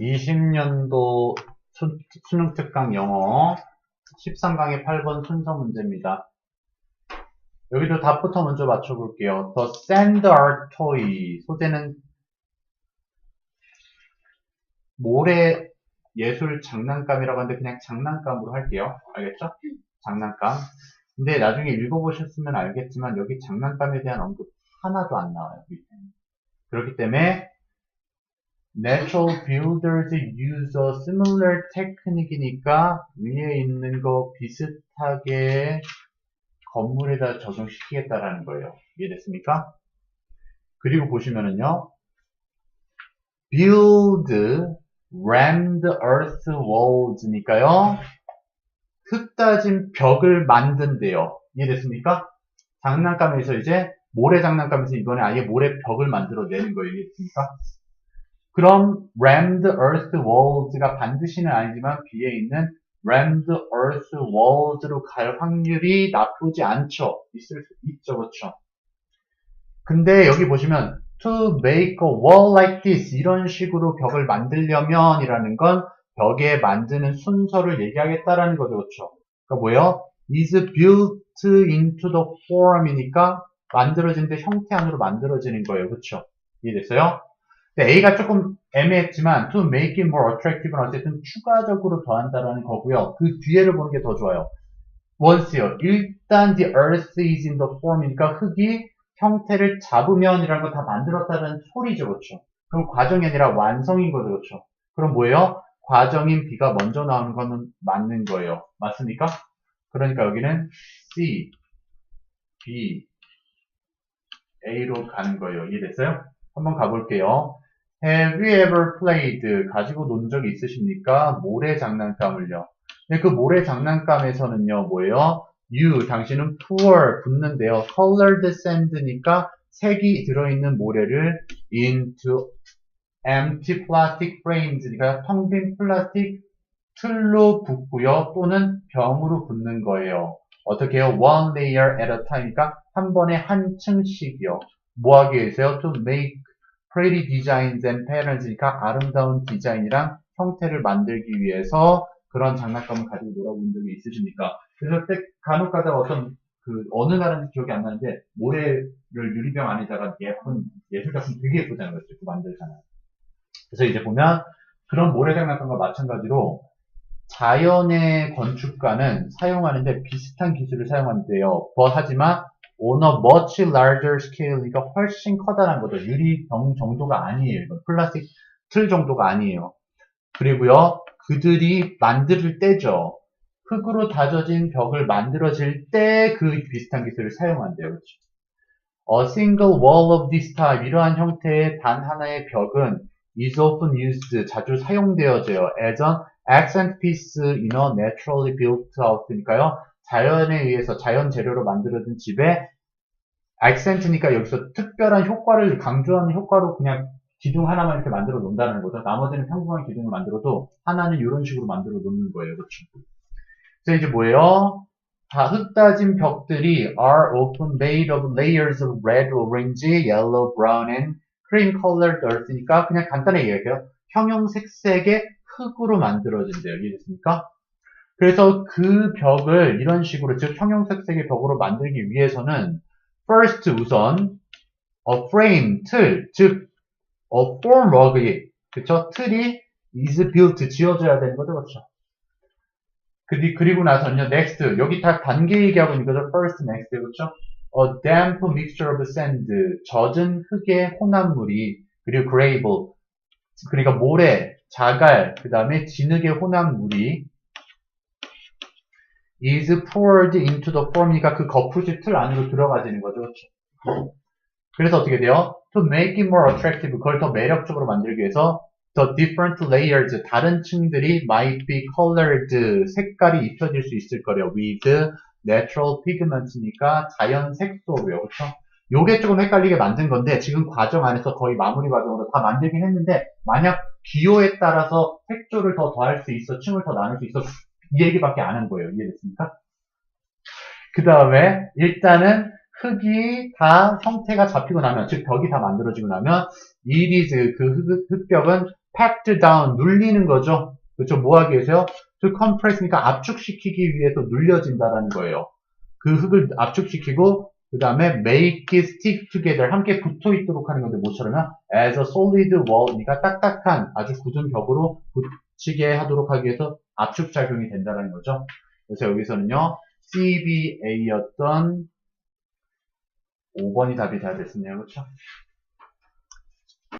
20년도 수, 수능 특강 영어 13강의 8번 순서 문제입니다. 여기도 답부터 먼저 맞춰볼게요. The sand art toy. 소재는 모래 예술 장난감이라고 하는데 그냥 장난감으로 할게요. 알겠죠? 장난감. 근데 나중에 읽어보셨으면 알겠지만 여기 장난감에 대한 언급 하나도 안 나와요. 그렇기 때문에 Natural builders use a similar technique이니까 위에 있는 거 비슷하게 건물에다 적용시키겠다라는 거예요. 이해됐습니까? 그리고 보시면은요. build rammed earth walls니까요. 흙 따진 벽을 만든대요. 이해됐습니까? 장난감에서 이제 모래 장난감에서 이번에 아예 모래 벽을 만들어내는 거예요. 이해됐습니까? 그럼 rammed earth walls가 반드시는 아니지만 뒤에 있는 rammed earth walls로 갈 확률이 나쁘지 않죠. 있을 수 있죠. 그렇죠. 근데 여기 보시면 to make a wall like this 이런 식으로 벽을 만들려면 이라는 건 벽에 만드는 순서를 얘기하겠다라는 거죠. 그렇죠. 그러니까 뭐예요? is built into the form이니까 만들어지는데 형태 안으로 만들어지는 거예요. 그렇죠? 이해됐어요? A가 조금 애매했지만 to make it more attractive는 어쨌든 추가적으로 더한다라는 거고요. 그 뒤에를 보는 게 더 좋아요. once요. 일단 the earth is in the form이니까 흙이 형태를 잡으면 이라는 거 다 만들었다는 소리죠. 그렇죠? 그럼 과정이 아니라 완성인 거죠. 그렇죠? 그럼 뭐예요? 과정인 B가 먼저 나오는 거는 맞는 거예요. 맞습니까? 그러니까 여기는 C, B, A로 가는 거예요. 이해됐어요? 한번 가볼게요. Have you ever played? 가지고 논 적이 있으십니까? 모래 장난감을요. 근데 그 모래 장난감에서는요, 뭐예요? You, 당신은 pour, 붓는데요. colored sand니까 색이 들어있는 모래를 into empty plastic frames니까 텅 빈 플라스틱 틀로 붓고요. 또는 병으로 붓는 거예요. 어떻게 해요? one layer at a time이니까 한 번에 한 층씩이요. 뭐 하기 위해서요? to make pretty designs and patterns니까 아름다운 디자인이랑 형태를 만들기 위해서 그런 장난감을 가지고 놀아본 적이 있으십니까? 그래서 때 간혹 가다가 어떤 그 어느 나라인지 기억이 안 나는데 모래를 유리병 안에다가 예쁜 예술 작품 되게 예쁘잖아요. 그렇죠? 만들잖아요. 그래서 이제 보면 그런 모래 장난감과 마찬가지로 자연의 건축가는 사용하는데 비슷한 기술을. 뭐 하지만 on a much larger scale이니까 훨씬 커다란 거죠. 유리병 정도가 아니에요. 플라스틱 틀 정도가 아니에요. 그리고요, 그들이 만들 때죠. 흙으로 다져진 벽을 만들어질 때 그 비슷한 기술을 사용한대요. 그렇죠? A single wall of this type, 이러한 형태의 단 하나의 벽은 is often used, 자주 사용되어져요. as an accent piece in a naturally built house니까요. 자연에 의해서 자연 재료로 만들어진 집에 액센트니까 여기서 특별한 효과를 강조하는 효과로 그냥 기둥 하나만 이렇게 만들어 놓는다는 거죠. 나머지는 평범한 기둥을 만들어도 하나는 이런 식으로 만들어 놓는 거예요. 그렇죠? 그래서 이제 뭐예요? 다 흙다진 벽들이 are often made of layers of red, orange, yellow, brown, and cream colored earth니까 그냥 간단하게 얘기해요. 형형색색의 흙으로 만들어진대요. 이해됐습니까? 그래서 그 벽을 이런 식으로 즉 형형색색의 벽으로 만들기 위해서는 first 우선 a frame 틀, 즉 a form rug 그쵸? 틀이 is built 지어져야 되는 거죠, 그렇죠? 그리고 나서는요, next 여기 다 단계 얘기하고 있는 거죠, first, next 그렇죠? A damp mixture of sand 젖은 흙의 혼합물이 그리고 gravel 그러니까 모래, 자갈, 그 다음에 진흙의 혼합물이 is poured into the form이니까 그 거푸시 틀 안으로 들어가지는 거죠. 그렇죠? 그래서 어떻게 돼요? To make it more attractive, 그걸 더 매력적으로 만들기 위해서 the different layers, 다른 층들이 might be colored, 색깔이 입혀질 수 있을 거래요. with natural pigments니까 자연 색소로요. 그렇죠? 요게 조금 헷갈리게 만든 건데 지금 과정 안에서 거의 마무리 과정으로 다 만들긴 했는데 만약 기호에 따라서 색조를 더 더할 수 있어, 층을 더 나눌 수 있어 이 얘기밖에 안 한 거예요. 이해됐습니까? 그 다음에 일단은 흙이 다 형태가 잡히고 나면 즉 벽이 다 만들어지고 나면 is 그 흙, 흙벽은 packed down, 눌리는 거죠. 그렇죠. 뭐 하기 위해서요? to compress니까 압축시키기 위해서 눌려진다라는 거예요. 그 흙을 압축시키고 그 다음에 make it stick together 함께 붙어 있도록 하는 건데 뭐처럼요? as a solid wall니까 딱딱한 아주 굳은 벽으로 붙이게 하도록 하기 위해서 압축 작용이 된다는 거죠. 그래서 여기서는요 CBA였던 5번이 답이 돼야 됐었네요. 그렇죠?